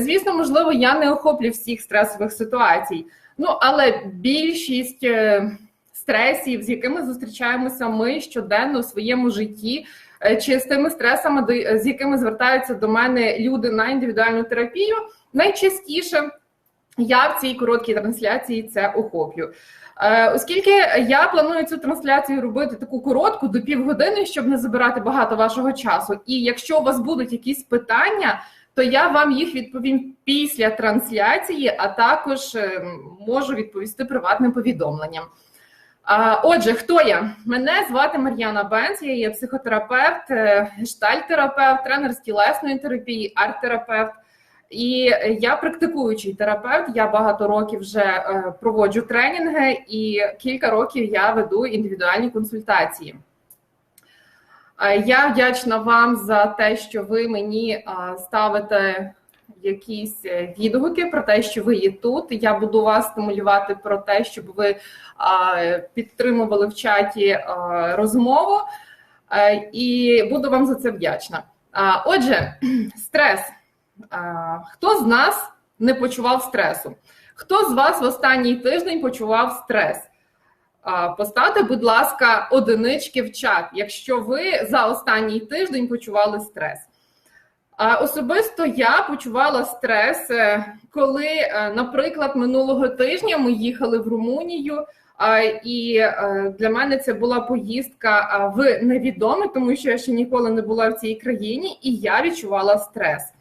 Звісно, можливо, я не охоплю всіх стресових ситуацій. Ну, але більшість е, стресів, з якими зустрічаємося ми щоденно в своєму житті, е, чи з тими стресами, до- з якими звертаються до мене люди на індивідуальну терапію, найчастіше я в цій короткій трансляції це охоплю. Е, Оскільки я планую цю трансляцію робити таку коротку до півгодини, щоб не забирати багато вашого часу. І якщо у вас будуть якісь питання, то я вам їх відповім після трансляції, а також е, можу відповісти приватним повідомленням. Отже, хто я? Мене звати Мар'яна Бенц, я є психотерапевт, е, гештальтерапевт, тренер з тілесної терапії, арт-терапевт. І я практикуючий терапевт. Я багато років вже е, проводжу тренінги, і кілька років я веду індивідуальні консультації. Е, Я вдячна вам за те, що ви мені е, ставите якісь е, відгуки про те, що ви є тут. Я буду вас стимулювати про те, щоб ви підтримували в чаті розмову, і буду вам за це вдячна. Отже, стрес. Хто з нас не почував стресу? Хто з вас в останній тиждень почував стрес? Поставте, будь ласка, одинички в чат, якщо ви за останній тиждень почували стрес. Особисто я почувала стрес, е, коли, е, наприклад, минулого тижня ми їхали в Румунію, і е, для мене це була поїздка в невідоме, тому що я ще ніколи не була в цій країні, і я відчувала стрес.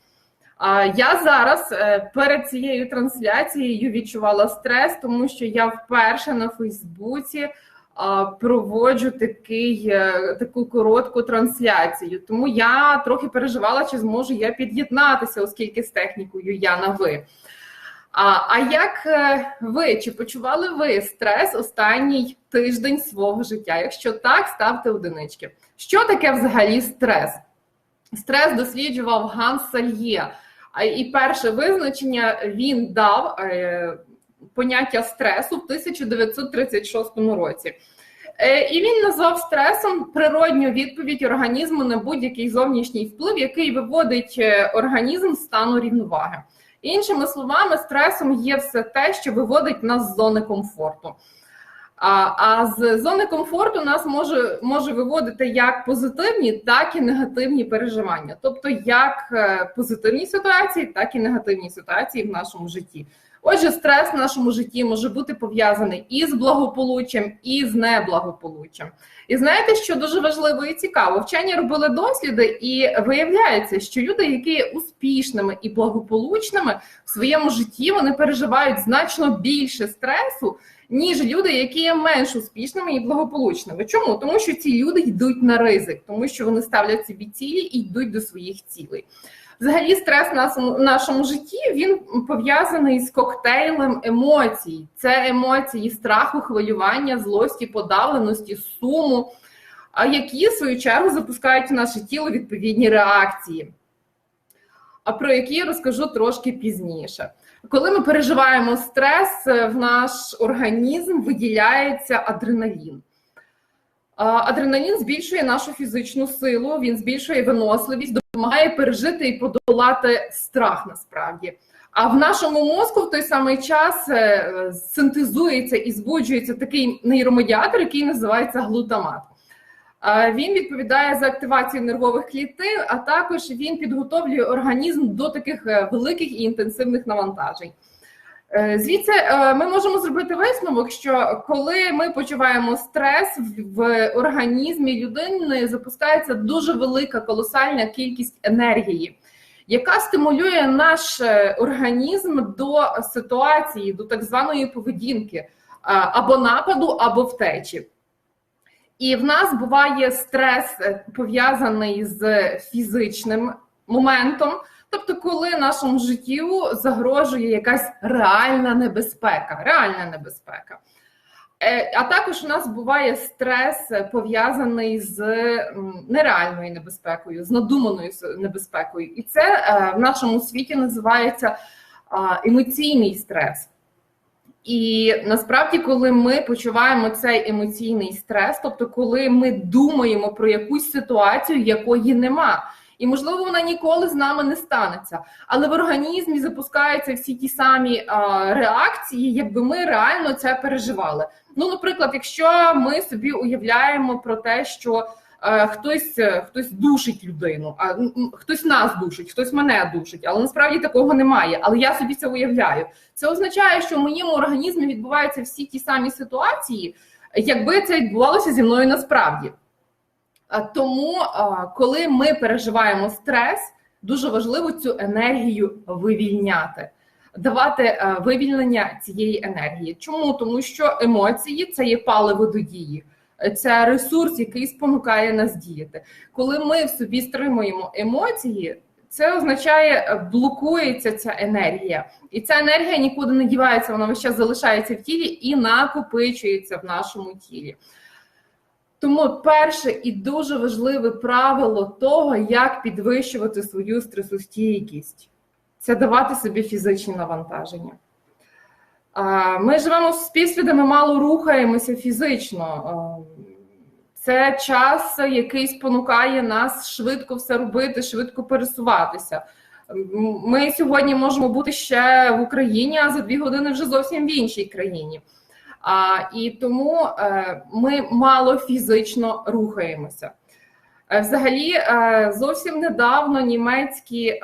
Я зараз е, перед цією трансляцією відчувала стрес, тому що я вперше на Фейсбуці проводжу такий, е, таку коротку трансляцію. Тому я трохи переживала, чи зможу я під'єднатися, оскільки з технікою я на ви. А, а як е, ви чи почували ви стрес останній тиждень свого життя? Якщо так, ставте одинички. Що таке взагалі стрес? Стрес досліджував Ганс Сальє. І перше визначення він дав е, поняття стресу в 1936 році. Е, І він назвав стресом природню відповідь організму на будь-який зовнішній вплив, який виводить е, організм з стану рівноваги. Іншими словами, стресом є все те, що виводить нас з зони комфорту. А а з зони комфорту нас може може виводити як позитивні, так і негативні переживання, тобто як е, позитивні ситуації, так і негативні ситуації в нашому житті. Отже, стрес в нашому житті може бути пов'язаний і з благополуччям, і з неблагополуччям. І знаєте, що дуже важливо і цікаво? Вчені робили досліди, і виявляється, що люди, які є успішними і благополучними в своєму житті, вони переживають значно більше стресу ніж люди, які є менш успішними і благополучними. Чому? Тому що ці люди йдуть на ризик, тому що вони ставлять собі цілі і йдуть до своїх цілей. Взагалі, стрес в нашому, нашому житті він пов'язаний з коктейлем емоцій. Це емоції страху, хвилювання, злості, подавленості, суму, які в свою чергу запускають в наше тіло відповідні реакції. А про які я розкажу трошки пізніше. Коли ми переживаємо стрес, в наш організм виділяється адреналін. Адреналін збільшує нашу фізичну силу, він збільшує виносливість, допомагає пережити і подолати страх насправді. А в нашому мозку в той самий час синтезується і збуджується такий нейромедіатор, який називається глутамат. Він відповідає за активацію нервових клітин, а також він підготовлює організм до таких великих і інтенсивних навантажень. Звідси ми можемо зробити висновок, що коли ми почуваємо стрес в організмі людини, запускається дуже велика колосальна кількість енергії, яка стимулює наш організм до ситуації, до так званої поведінки або нападу, або втечі. І в нас буває стрес пов'язаний з фізичним моментом. Тобто, коли нашому життю загрожує якась реальна небезпека, реальна небезпека. А також у нас буває стрес пов'язаний з нереальною небезпекою, з надуманою небезпекою. І це в нашому світі називається емоційний стрес. І насправді, коли ми почуваємо цей емоційний стрес, тобто, коли ми думаємо про якусь ситуацію, якої нема. і можливо вона ніколи з нами не станеться. Але в організмі запускаються всі ті самі а, реакції, якби ми реально це переживали. Ну, наприклад, якщо ми собі уявляємо про те, що хтось е, хтось душить людину, а хтось нас душить, хтось мене душить, але насправді такого немає. Але я собі це уявляю. Це означає, що в моєму організмі відбуваються всі ті самі ситуації, якби це відбувалося зі мною насправді. Тому, коли ми переживаємо стрес, дуже важливо цю енергію вивільняти, давати е, вивільнення цієї енергії. Чому? Тому що емоції це є паливо до дії, це ресурс, який спонукає нас діяти. Коли ми в собі стримуємо емоції, це означає, е, блокується ця енергія, і ця енергія нікуди не дівається, вона час залишається в тілі і накопичується в нашому тілі. Тому перше і дуже важливе правило того, як підвищувати свою стресостійкість, це давати собі фізичні навантаження. Ми живемо в суспільстві, де ми мало рухаємося фізично. Це час, який спонукає нас швидко все робити, швидко пересуватися. Ми сьогодні можемо бути ще в Україні, а за дві години вже зовсім в іншій країні. А, І тому е, ми мало фізично рухаємося. Е, Взагалі, е, зовсім недавно німецькі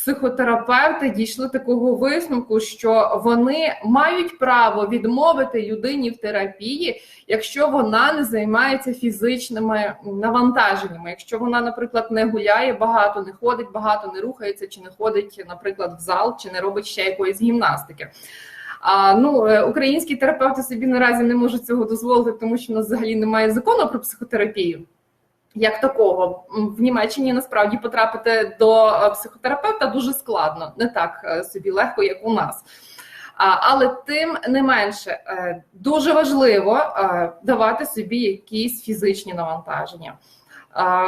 психотерапевти дійшли такого висновку, що вони мають право відмовити людині в терапії, якщо вона не займається фізичними навантаженнями, якщо вона, наприклад, не гуляє багато, не ходить багато, не рухається, чи не ходить, наприклад, в зал, чи не робить ще якоїсь гімнастики. А ну е, українські терапевти собі наразі не можуть цього дозволити, тому що в нас взагалі немає закону про психотерапію. Як такого в Німеччині насправді потрапити до е, психотерапевта дуже складно, не так е, собі легко, як у нас. Але тим не менше е, дуже важливо давати собі якісь фізичні навантаження.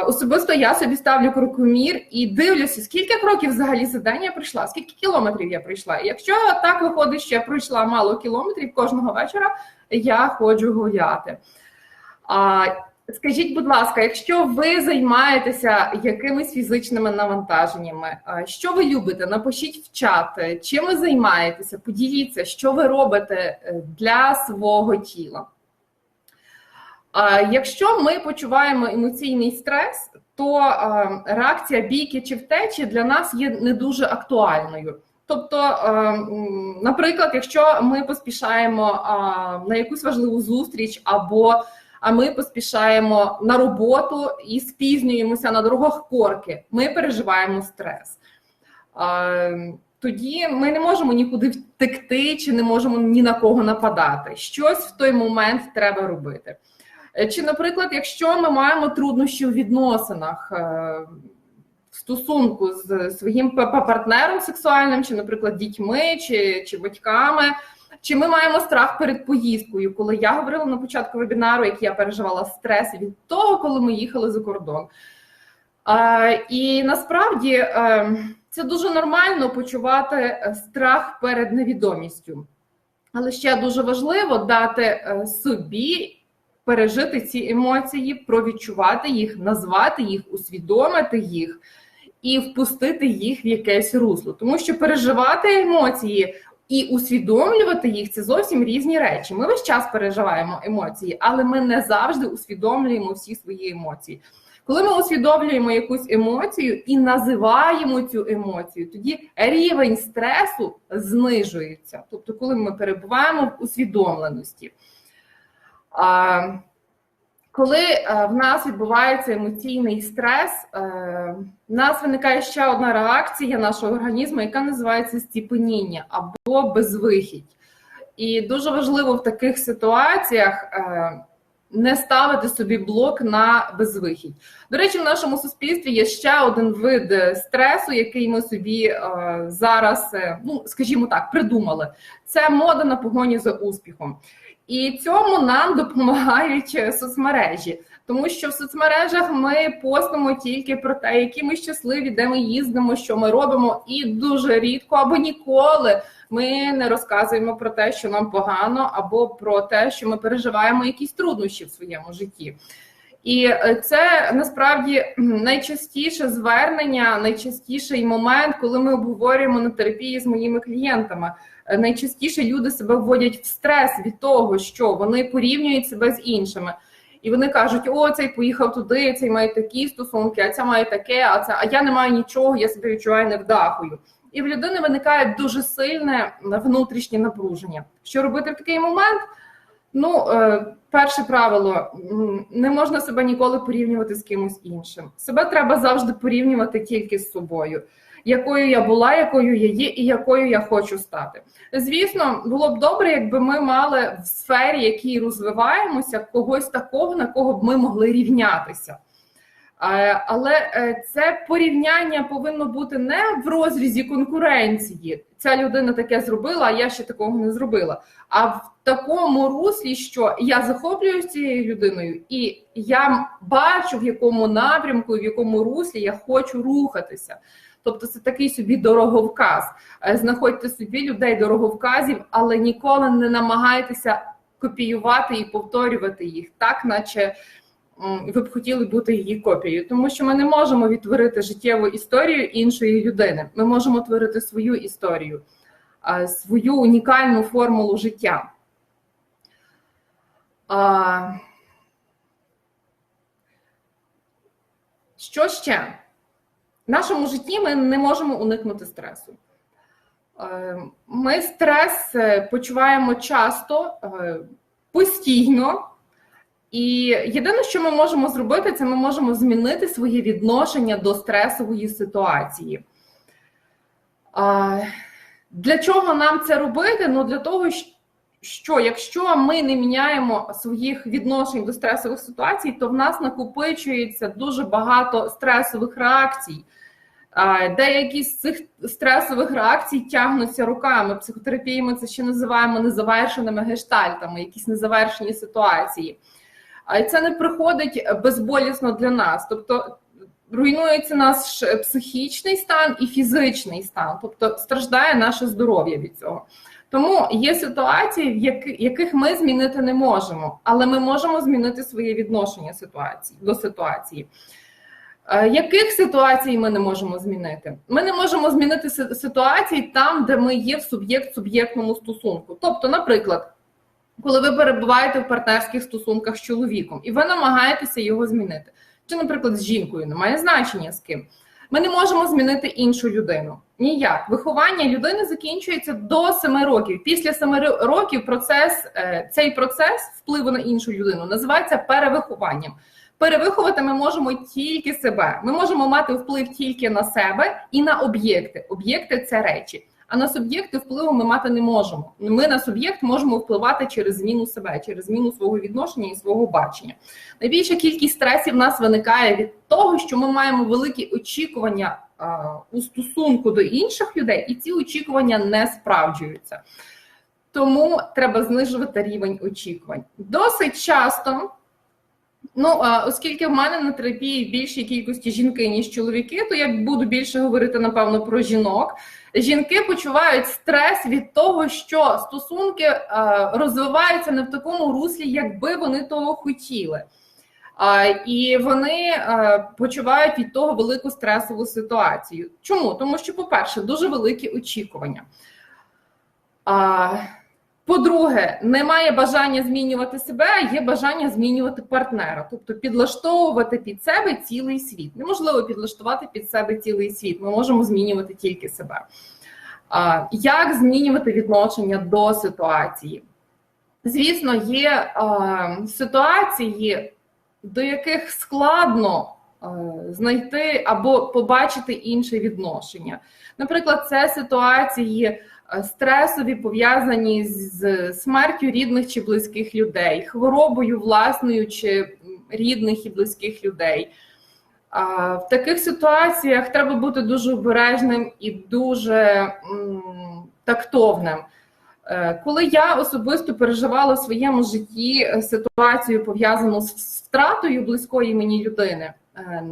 Особисто я собі ставлю крокомір і дивлюся, скільки кроків взагалі за день я пройшла, скільки кілометрів я пройшла. І якщо так виходить, що я пройшла мало кілометрів кожного вечора, я ходжу гуляти. Скажіть, будь ласка, якщо ви займаєтеся якимись фізичними навантаженнями, що ви любите? Напишіть в чат, чим ви займаєтеся, поділіться, що ви робите е, для свого тіла. Якщо ми почуваємо емоційний стрес, то реакція бійки чи втечі для нас є не дуже актуальною. Тобто, наприклад, якщо ми поспішаємо на якусь важливу зустріч або а ми поспішаємо на роботу і спізнюємося на дорогах корки. Ми переживаємо стрес. Тоді ми не можемо нікуди втекти, чи не можемо ні на кого нападати. Щось в той момент треба робити. Е, Чи, наприклад, якщо ми маємо труднощі у відносинах е, в стосунку з своїм партнером сексуальним, чи, наприклад, дітьми, чи, чи батьками. Чи ми маємо страх перед поїздкою? Коли я говорила на початку вебінару, як я переживала стрес від того, коли ми їхали за кордон. А, і насправді е, це дуже нормально почувати е, страх перед невідомістю. Але ще дуже важливо дати е, собі пережити ці емоції, провідчувати їх, назвати їх, усвідомити їх і впустити їх в якесь русло. Тому що переживати емоції і усвідомлювати їх це зовсім різні речі. Ми весь час переживаємо емоції, але ми не завжди усвідомлюємо всі свої емоції. Коли ми усвідомлюємо якусь емоцію і називаємо цю емоцію, тоді рівень стресу знижується. Тобто, коли ми перебуваємо в усвідомленості. А, коли е, в нас відбувається емоційний стрес, е, в нас виникає ще одна реакція нашого організму, яка називається стіпеніння або безвихідь. І дуже важливо в таких ситуаціях е, не ставити собі блок на безвихідь. До речі, в нашому суспільстві є ще один вид стресу, який ми собі зараз, ну скажімо так, придумали. Це мода на погоні за успіхом. І цьому нам допомагають соцмережі, тому що в соцмережах ми постимо тільки про те, які ми щасливі, де ми їздимо, що ми робимо, і дуже рідко або ніколи ми не розказуємо про те, що нам погано, або про те, що ми переживаємо якісь труднощі в своєму житті. І е, це насправді найчастіше звернення, найчастіший момент, коли ми обговорюємо на терапії з моїми клієнтами. Найчастіше люди себе вводять в стрес від того, що вони порівнюють себе з іншими. І вони кажуть: о, цей поїхав туди, цей має такі стосунки, а ця має таке, а це а я не маю нічого, я себе відчуваю невдахою. І в людини виникає дуже сильне внутрішнє напруження. Що робити в такий момент? Ну, е, перше правило: не можна себе ніколи порівнювати з кимось іншим. Себе треба завжди порівнювати тільки з собою, якою я була, якою я є, і якою я хочу стати. Звісно, було б добре, якби ми мали в сфері, якій розвиваємося, когось такого, на кого б ми могли рівнятися. Е, Але е, це порівняння повинно бути не в розрізі конкуренції. Ця людина таке зробила, а я ще такого не зробила. А в такому руслі, що я захоплююсь цією людиною, і я бачу, в якому напрямку в якому руслі я хочу рухатися. Тобто це такий собі дороговказ. Е, Знаходьте собі людей дороговказів, але ніколи не намагайтеся копіювати і повторювати їх, так наче ви б хотіли бути її копією, тому що ми не можемо відтворити життєву історію іншої людини. Ми можемо творити свою історію, свою унікальну формулу життя. Що ще? В нашому житті ми не можемо уникнути стресу. Е, Ми стрес е, почуваємо часто, е, постійно. І єдине, що ми можемо зробити, це ми можемо змінити своє відношення до стресової ситуації. Для чого нам це робити? Ну для того, що якщо ми не міняємо своїх відношень до стресових ситуацій, то в нас накопичується дуже багато стресових реакцій. Деякі з цих стресових реакцій тягнуться руками. Психотерапії ми це ще називаємо незавершеними гештальтами, якісь незавершені ситуації. А це не приходить безболісно для нас. Тобто руйнується наш психічний стан і фізичний стан, тобто страждає наше здоров'я від цього. Тому є ситуації, в яких ми змінити не можемо, але ми можемо змінити своє відношення ситуації до ситуації. Яких ситуацій ми не можемо змінити? Ми не можемо змінити ситуації там, де ми є в суб'єкт-суб'єктному стосунку. Тобто, наприклад, коли ви перебуваєте в партнерських стосунках з чоловіком і ви намагаєтеся його змінити, чи, наприклад, з жінкою немає значення з ким. Ми не можемо змінити іншу людину. Ніяк. Виховання людини закінчується до 7 років. Після 7 років процес, цей процес впливу на іншу людину називається перевихованням. Перевиховати ми можемо тільки себе. Ми можемо мати вплив тільки на себе і на об'єкти. Об'єкти це речі. А на суб'єкти впливу ми мати не можемо. Ми на суб'єкт можемо впливати через зміну себе, через зміну свого відношення і свого бачення. Найбільша кількість стресів в нас виникає від того, що ми маємо великі очікування а, у стосунку до інших людей, і ці очікування не справджуються. Тому треба знижувати рівень очікувань. Досить часто. Ну, оскільки в мене на терапії більшій кількості жінки, ніж чоловіки, то я буду більше говорити, напевно, про жінок. Жінки почувають стрес від того, що стосунки розвиваються не в такому руслі, якби вони того хотіли. І вони почувають від того велику стресову ситуацію. Чому? Тому що, по-перше, дуже великі очікування. По-друге, немає бажання змінювати себе, є бажання змінювати партнера, тобто підлаштовувати під себе цілий світ. Неможливо підлаштувати під себе цілий світ. Ми можемо змінювати тільки себе. Як змінювати відношення до ситуації? Звісно, є ситуації, до яких складно знайти або побачити інше відношення. Наприклад, це ситуації стресові пов'язані з смертю рідних чи близьких людей, хворобою власною чи рідних і близьких людей. В таких ситуаціях треба бути дуже обережним і дуже тактовним. Коли я особисто переживала в своєму житті ситуацію пов'язану з втратою близької мені людини,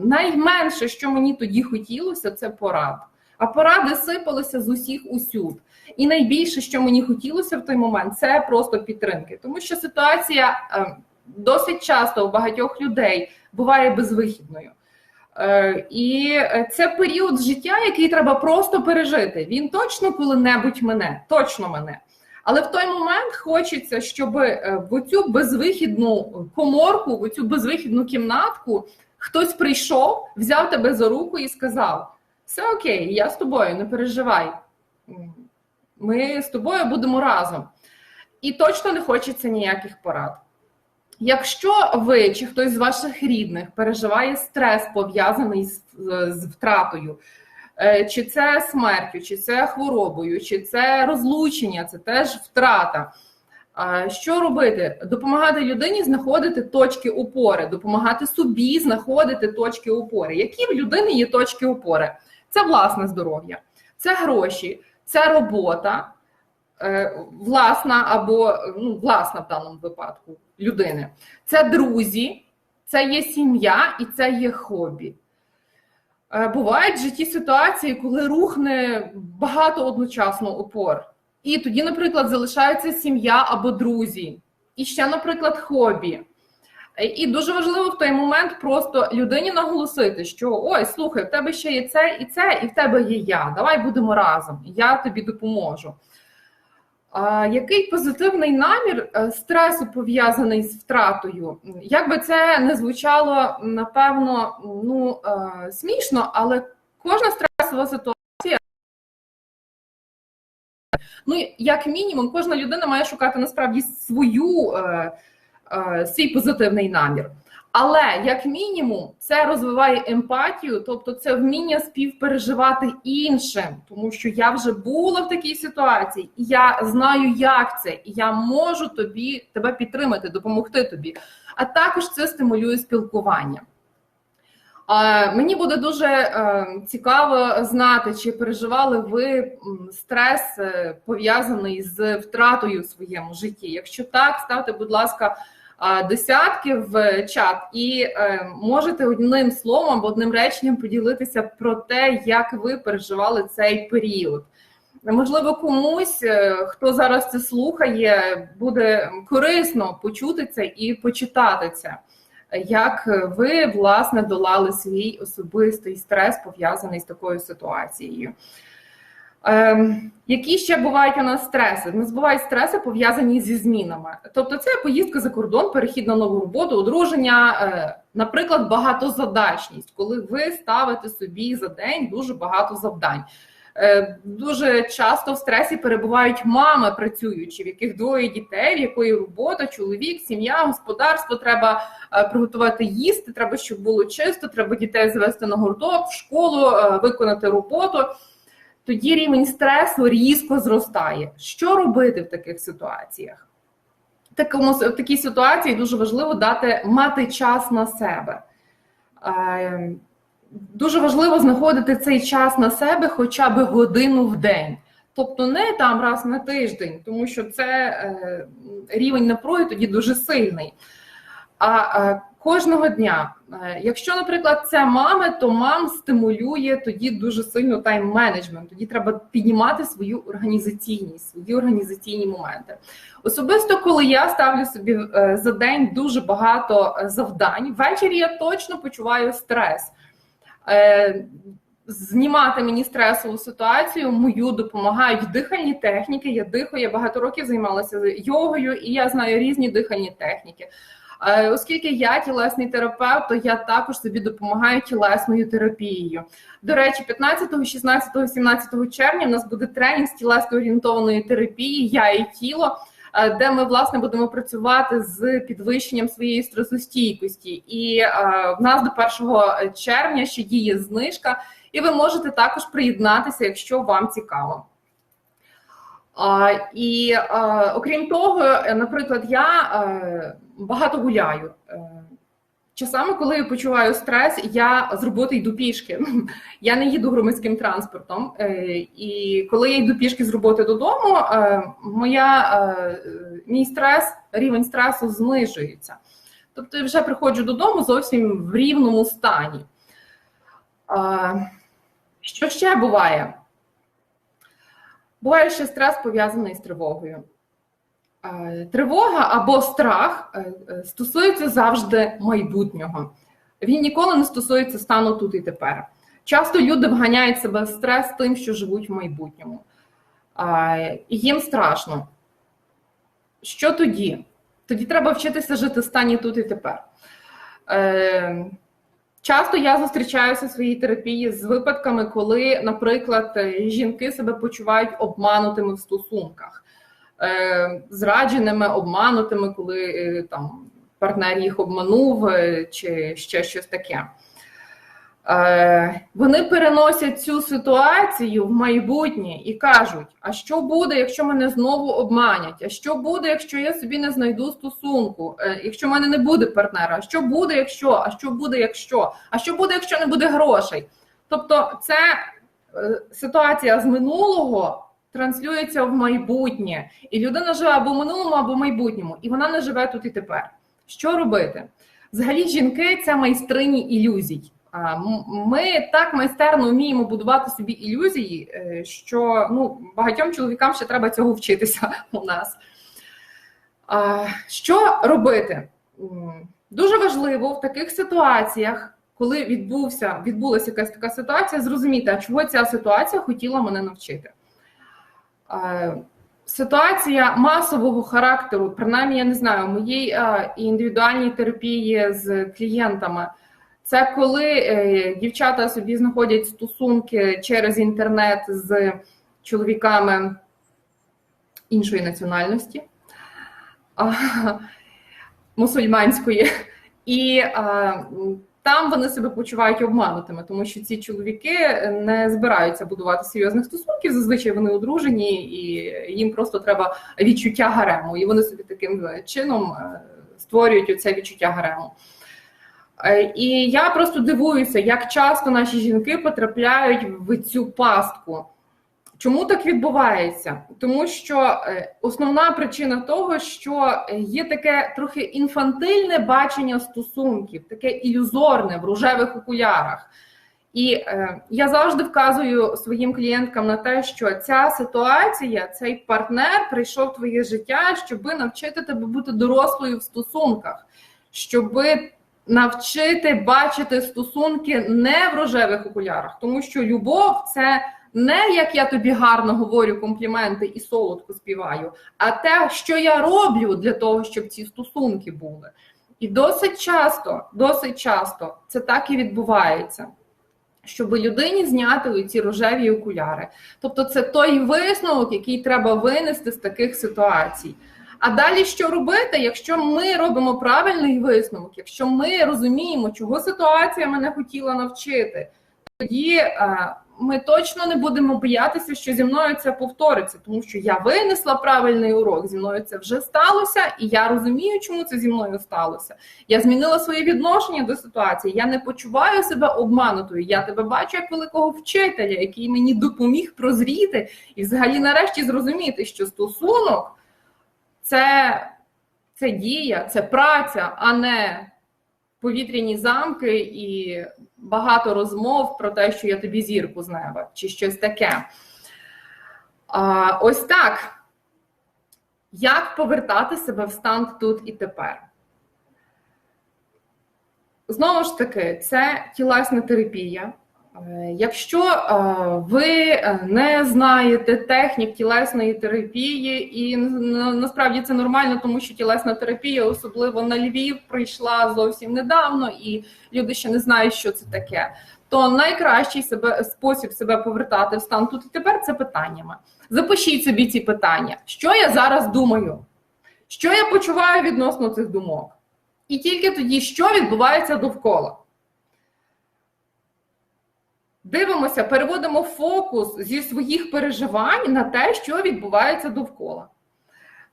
найменше, що мені тоді хотілося, це порад. А поради сипалися з усіх усюд. І найбільше, що мені хотілося в той момент, це просто підтримки, тому що ситуація досить часто у багатьох людей буває безвихідною. Е, І це період життя, який треба просто пережити. Він точно коли-небудь мене, точно мене. Але в той момент хочеться, щоб в оцю безвихідну коморку, в оцю безвихідну кімнатку хтось прийшов, взяв тебе за руку і сказав: все окей, я з тобою, не переживай. Ми з тобою будемо разом. І точно не хочеться ніяких порад. Якщо ви чи хтось з ваших рідних переживає стрес, пов'язаний з, з втратою, е, чи це смертю, чи це хворобою, чи це розлучення, це теж втрата. Що робити? Допомагати людині знаходити точки опори, допомагати собі знаходити точки опори. Які в людини є точки опори? Це власне здоров'я, це гроші, це робота, е, власна або ну, власна в даному випадку людини. Це друзі, це є сім'я і це є хобі. Е, бувають в житті ситуації, коли рухне багато одночасно опор. І тоді, наприклад, залишається сім'я або друзі, і ще, наприклад, хобі. І дуже важливо в той момент просто людині наголосити, що ой, слухай, в тебе ще є це і це, і в тебе є я. Давай будемо разом, я тобі допоможу. А, Який позитивний намір е, стресу пов'язаний з втратою? Як би це не звучало, напевно, ну, е, смішно, але кожна стресова ситуація. Ну, як мінімум, кожна людина має шукати насправді свою е, свій позитивний намір. Але як мінімум, це розвиває емпатію, тобто це вміння співпереживати іншим, тому що я вже була в такій ситуації, і я знаю, як це, і я можу тобі тебе підтримати, допомогти тобі. А також це стимулює спілкування. Мені буде дуже е, цікаво знати, чи переживали ви стрес е, пов'язаний з втратою в своєму житті. Якщо так, ставте, будь ласка, десятки в чат, і е, можете одним словом одним реченням поділитися про те, як ви переживали цей період. Можливо, комусь, хто зараз це слухає, буде корисно почути це і почитати це як ви власне долали свій особистий стрес пов'язаний з такою ситуацією. Ем, Які ще бувають у нас стреси? У нас бувають стреси пов'язані зі змінами. Тобто, це поїздка за кордон, перехід на нову роботу, одруження, е, наприклад, багатозадачність, коли ви ставите собі за день дуже багато завдань. Е, дуже часто в стресі перебувають мами працюючі, в яких двоє дітей, в якої робота, чоловік, сім'я, господарство. Треба е, приготувати їсти. Треба, щоб було чисто. Треба дітей завести на гурток, в школу, е, виконати роботу. Тоді рівень стресу різко зростає. Що робити в таких ситуаціях? Такому в такій ситуації дуже важливо дати мати час на себе. Дуже важливо знаходити цей час на себе хоча б годину в день. Тобто не там раз на тиждень, тому що це е, рівень напруги тоді дуже сильний. А е, кожного дня, е, якщо, наприклад, це мами, то мам стимулює тоді дуже сильно тайм-менеджмент. Тоді треба піднімати свою організаційність, свої організаційні моменти. Особисто, коли я ставлю собі е, за день дуже багато е, завдань, ввечері я точно почуваю стрес. Знімати мені стресову ситуацію мою допомагають дихальні техніки. Я дихаю, я багато років займалася йогою, і я знаю різні дихальні техніки. Е, оскільки я тілесний терапевт, то я також собі допомагаю тілесною терапією. До речі, 15, 16, 17 червня у нас буде тренінг з тілесно орієнтованої терапії Я і тіло. Е, де ми власне будемо працювати з підвищенням своєї стресостійкості. І е, в нас до 1 червня ще діє знижка, і ви можете також приєднатися, якщо вам цікаво. І окрім того, наприклад, я е, багато гуляю. Часами, коли я почуваю стрес, я з роботи йду пішки. Я не їду громадським транспортом. Е, і коли я йду пішки з роботи додому, е, моя, е, мій стрес, рівень стресу знижується. Тобто я вже приходжу додому зовсім в рівному стані. Що ще буває? Буває ще стрес пов'язаний з тривогою. Е, тривога або страх е, е, стосується завжди майбутнього. Він ніколи не стосується стану тут і тепер. Часто люди вганяють себе в стрес тим, що живуть в майбутньому. І їм страшно. Що тоді? Тоді треба вчитися жити в стані тут і тепер. Часто я зустрічаюся в своїй терапії з випадками, коли, наприклад, жінки себе почувають обманутими в стосунках, зрадженими, обманутими, коли е, там партнер їх обманув, е, чи ще щось таке. Е, Вони переносять цю ситуацію в майбутнє і кажуть: а що буде, якщо мене знову обманять? А що буде, якщо я собі не знайду стосунку? Е, Якщо в мене не буде партнера? А що буде, якщо? А що буде, якщо? А що буде, якщо не буде грошей? Тобто, це е, ситуація з минулого транслюється в майбутнє, і людина живе або в минулому, або в майбутньому, і вона не живе тут і тепер. Що робити? Взагалі, жінки це майстрині ілюзій. Ми так майстерно вміємо будувати собі ілюзії, е, що ну, багатьом чоловікам ще треба цього вчитися у нас. Що робити? Дуже важливо в таких ситуаціях, коли відбувся, відбулася якась така ситуація, зрозуміти, а чого ця ситуація хотіла мене навчити. А, Ситуація масового характеру, принаймні, я не знаю, моїй а, індивідуальній терапії з клієнтами. Це коли е, дівчата собі знаходять стосунки через інтернет з чоловіками іншої національності, мусульманської, і а, там вони себе почувають обманутими, тому що ці чоловіки не збираються будувати серйозних стосунків. Зазвичай вони одружені, і їм просто треба відчуття гарему. І вони собі таким чином е, створюють оце відчуття гарему. Е, І я просто дивуюся, як часто наші жінки потрапляють в цю пастку. Чому так відбувається? Тому що е, основна причина того, що є таке трохи інфантильне бачення стосунків, таке ілюзорне в рожевих окулярах. І е, я завжди вказую своїм клієнткам на те, що ця ситуація, цей партнер прийшов в твоє життя, щоб навчити тебе бути дорослою в стосунках, щоби навчити бачити стосунки не в рожевих окулярах, тому що любов це не як я тобі гарно говорю компліменти і солодко співаю, а те, що я роблю для того, щоб ці стосунки були. І досить часто, досить часто це так і відбувається. Щоб людині зняти ці рожеві окуляри. Тобто, це той висновок, який треба винести з таких ситуацій. А далі що робити, якщо ми робимо правильний висновок, якщо ми розуміємо, чого ситуація мене хотіла навчити, тоді е, ми точно не будемо боятися, що зі мною це повториться, тому що я винесла правильний урок, зі мною це вже сталося, і я розумію, чому це зі мною сталося. Я змінила своє відношення до ситуації. Я не почуваю себе обманутою. Я тебе бачу як великого вчителя, який мені допоміг прозріти і, взагалі, нарешті зрозуміти, що стосунок це, це дія, це праця, а не повітряні замки і багато розмов про те, що я тобі зірку з неба, чи щось таке. А, Ось так. Як повертати себе в стан тут і тепер? Знову ж таки, це тілесна терапія. Е, Якщо е, ви не знаєте технік тілесної терапії, і насправді це нормально, тому що тілесна терапія, особливо на Львів, прийшла зовсім недавно, і люди ще не знають, що це таке. То найкращий себе спосіб себе повертати в стан тут і тепер це питаннями. Запишіть собі ці питання. Що я зараз думаю? Що я почуваю відносно цих думок? І тільки тоді, що відбувається довкола. Дивимося, переводимо фокус зі своїх переживань на те, що відбувається довкола.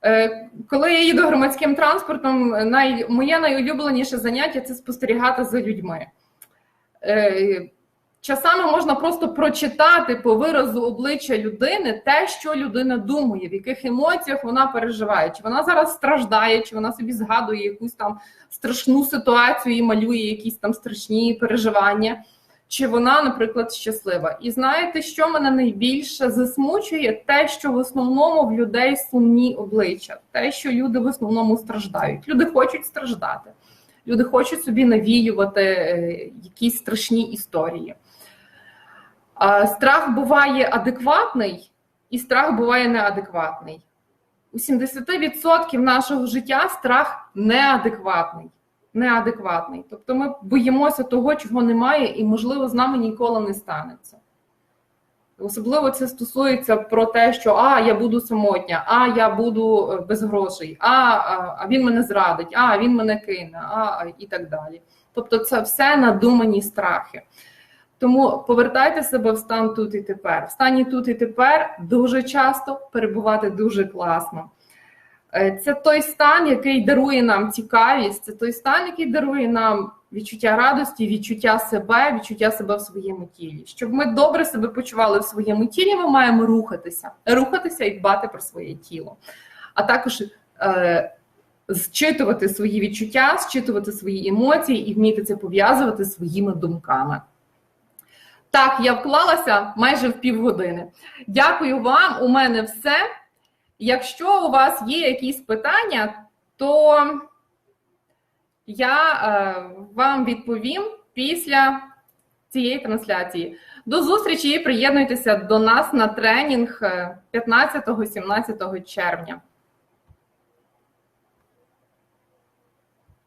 Е, Коли я їду громадським транспортом, най, моє найулюбленіше заняття це спостерігати за людьми. Е, Часами можна просто прочитати по виразу обличчя людини те, що людина думає, в яких емоціях вона переживає, чи вона зараз страждає, чи вона собі згадує якусь там страшну ситуацію і малює якісь там страшні переживання чи вона, наприклад, щаслива. І знаєте, що мене найбільше засмучує? Те, що в основному в людей сумні обличчя, те, що люди в основному страждають. Люди хочуть страждати, люди хочуть собі навіювати е, якісь страшні історії. Страх буває адекватний, і страх буває неадекватний. У 70% нашого життя страх неадекватний. Неадекватний. Тобто ми боїмося того, чого немає, і, можливо, з нами ніколи не станеться. Особливо це стосується про те, що а, я буду самотня, а я буду е, без грошей, а, а, він мене зрадить, а він мене кине, а і так далі. Тобто, це все надумані страхи. Тому повертайте себе в стан тут і тепер. В стані тут і тепер дуже часто перебувати дуже класно. Е, Це той стан, який дарує нам цікавість, це той стан, який дарує нам відчуття радості, відчуття себе, відчуття себе в своєму тілі. Щоб ми добре себе почували в своєму тілі, ми маємо рухатися, рухатися і дбати про своє тіло, а також е, зчитувати свої відчуття, зчитувати свої емоції і вміти це пов'язувати своїми думками. Так, я вклалася майже в півгодини. Дякую вам. У мене все. Якщо у вас є якісь питання, то я е, вам відповім після цієї трансляції. До зустрічі і приєднуйтеся до нас на тренінг 15-17 червня.